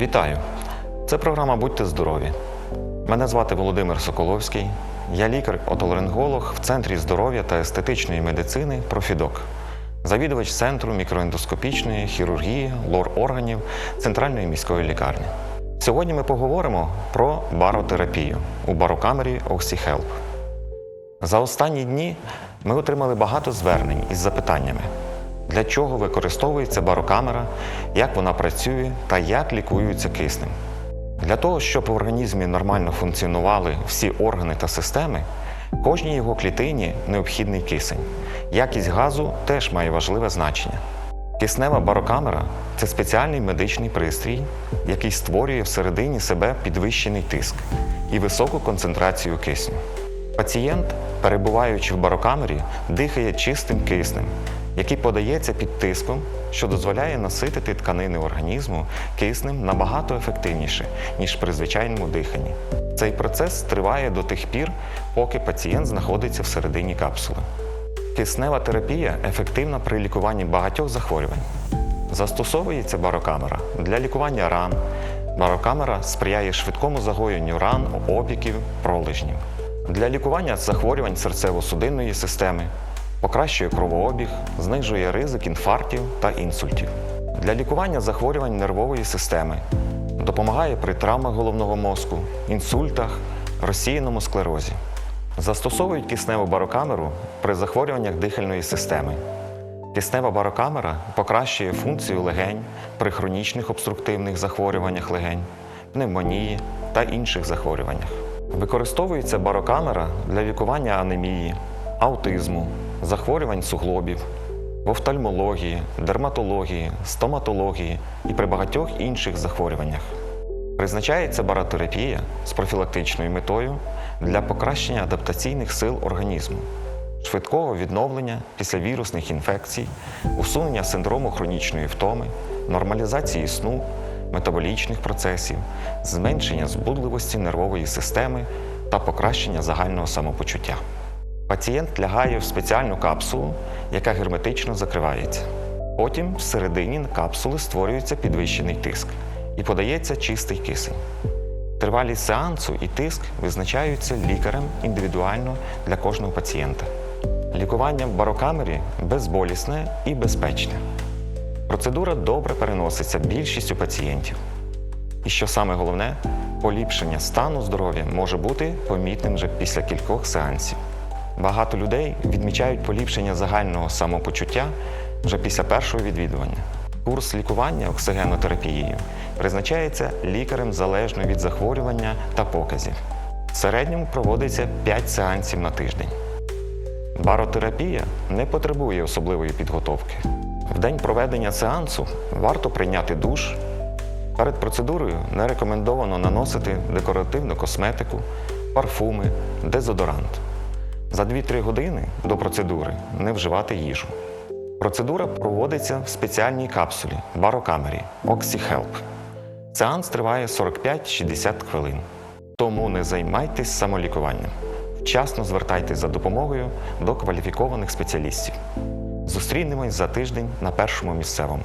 Вітаю! Це програма Будьте здорові. Мене звати Володимир Соколовський. Я лікар-отоларинголог в Центрі здоров'я та естетичної медицини Профідок, завідувач Центру мікроендоскопічної хірургії лор органів Центральної міської лікарні. Сьогодні ми поговоримо про баротерапію у барокамері OxyHelp. За останні дні ми отримали багато звернень із запитаннями, для чого використовується барокамера, як вона працює та як лікуються киснем. Для того, щоб в організмі нормально функціонували всі органи та системи, кожній його клітині необхідний кисень. Якість газу теж має важливе значення. Киснева барокамера це спеціальний медичний пристрій, який створює всередині себе підвищений тиск і високу концентрацію кисню. Пацієнт, перебуваючи в барокамері, дихає чистим киснем, який подається під тиском, що дозволяє наситити тканини організму киснем набагато ефективніше, ніж при звичайному диханні. Цей процес триває до тих пір, поки пацієнт знаходиться всередині капсули. Киснева терапія ефективна при лікуванні багатьох захворювань. Застосовується барокамера для лікування ран. Барокамера сприяє швидкому загоєнню ран, опіків, пролежнів. Для лікування захворювань серцево-судинної системи, покращує кровообіг, знижує ризик інфарктів та інсультів. Для лікування захворювань нервової системи, допомагає при травмах головного мозку, інсультах, розсіяному склерозі. Застосовують кисневу барокамеру при захворюваннях дихальної системи. Киснева барокамера покращує функцію легень при хронічних обструктивних захворюваннях легень, пневмонії та інших захворюваннях. Використовується барокамера для лікування анемії, аутизму, захворювань суглобів, в офтальмології, дерматології, стоматології і при багатьох інших захворюваннях. Призначається баротерапія з профілактичною метою для покращення адаптаційних сил організму, швидкого відновлення після вірусних інфекцій, усунення синдрому хронічної втоми, нормалізації сну, метаболічних процесів, зменшення збудливості нервової системи та покращення загального самопочуття. Пацієнт лягає в спеціальну капсулу, яка герметично закривається. Потім всередині капсули створюється підвищений тиск і подається чистий кисень. Тривалість сеансу і тиск визначаються лікарем індивідуально для кожного пацієнта. Лікування в барокамері безболісне і безпечне. Процедура добре переноситься більшістю пацієнтів. І що саме головне, поліпшення стану здоров'я може бути помітним вже після кількох сеансів. Багато людей відмічають поліпшення загального самопочуття вже після першого відвідування. Курс лікування оксигенотерапією призначається лікарем залежно від захворювання та показів. В середньому проводиться 5 сеансів на тиждень. Баротерапія не потребує особливої підготовки. В день проведення сеансу варто прийняти душ. Перед процедурою не рекомендовано наносити декоративну косметику, парфуми, дезодорант. За 2-3 години до процедури не вживати їжу. Процедура проводиться в спеціальній капсулі барокамері OxyHelp. Сеанс триває 45-60 хвилин. Тому не займайтесь самолікуванням. Вчасно звертайтесь за допомогою до кваліфікованих спеціалістів. Зустрінемось за тиждень на першому місцевому.